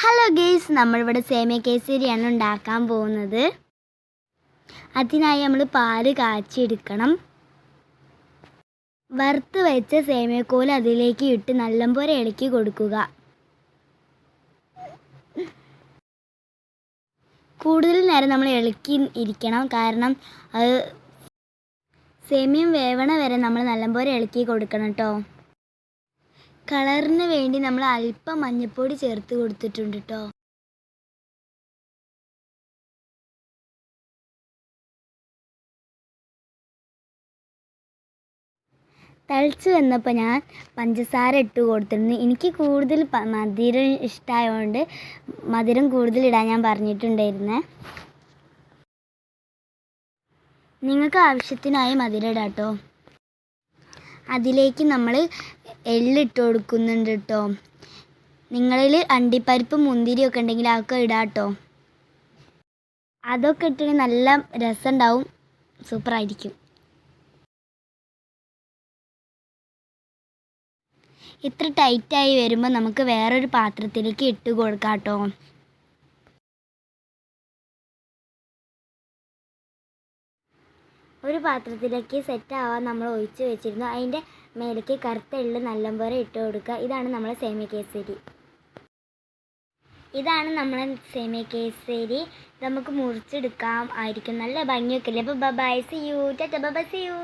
Hello guys നമ്മളിവിടെ സേമിയ കേസരിയാണ് ഉണ്ടാക്കാൻ പോകുന്നത്. അതിനായി നമ്മൾ പാൽ കാച്ചിയെടുക്കണം. വറുത്ത് വെച്ച സേമിയക്കോൽ അതിലേക്ക് ഇട്ട് നല്ലപോലെ ഇളക്കി കൊടുക്കുക. കൂടുതൽ നേരം നമ്മൾ ഇളക്കി ഇരിക്കണം. കാരണം അത് സേമിയം വേവണ വരെ നമ്മൾ നല്ലപോലെ ഇളക്കി കൊടുക്കണം കേട്ടോ. കളറിന് വേണ്ടി നമ്മൾ അല്പം മഞ്ഞൾപ്പൊടി ചേർത്ത് കൊടുത്തിട്ടുണ്ട് കേട്ടോ തളിച്ച് വന്നപ്പോൾ ഞാൻ പഞ്ചസാര ഇട്ട് കൊടുത്തിരുന്നു. എനിക്ക് കൂടുതൽ മധുരം ഇഷ്ടമായതുകൊണ്ട് മധുരം കൂടുതൽ ഇടാൻ ഞാൻ പറഞ്ഞിട്ടുണ്ടായിരുന്നേ. നിങ്ങൾക്ക് ആവശ്യത്തിനായി മധുരം ഇടാം കേട്ടോ അതിലേക്ക് നമ്മൾ എള്ളിട്ട് കൊടുക്കുന്നുണ്ട് കേട്ടോ നിങ്ങളിൽ അണ്ടിപ്പരിപ്പ് മുന്തിരിയൊക്കെ ഉണ്ടെങ്കിൽ അതൊക്കെ ഇടാം കേട്ടോ അതൊക്കെ ഇട്ടിട്ട് നല്ല രസമുണ്ടാവും. സൂപ്പറായിരിക്കും ഇത്ര ടൈറ്റായി വരുമ്പോൾ നമുക്ക് വേറൊരു പാത്രത്തിലേക്ക് ഇട്ട് കൊടുക്കാം കേട്ടോ ഒരു പാത്രത്തിലേക്ക് സെറ്റ് ആവാൻ നമ്മൾ ഒഴിച്ച് വെച്ചിരുന്നു. അതിന്റെ മേലേക്ക് കറുത്ത എള്ള് നല്ലപോലെ ഇട്ട് കൊടുക്കുക. ഇതാണ് നമ്മളെ സേമിയ കേസരി. ഇതാണ് നമ്മളെ സേമിയ കേസരി. നമുക്ക് മുറിച്ചെടുക്കാം. ആയിരിക്കും. നല്ല ഭംഗിയൊക്കെ അല്ലേ? അപ്പോൾ bye see you tata bye you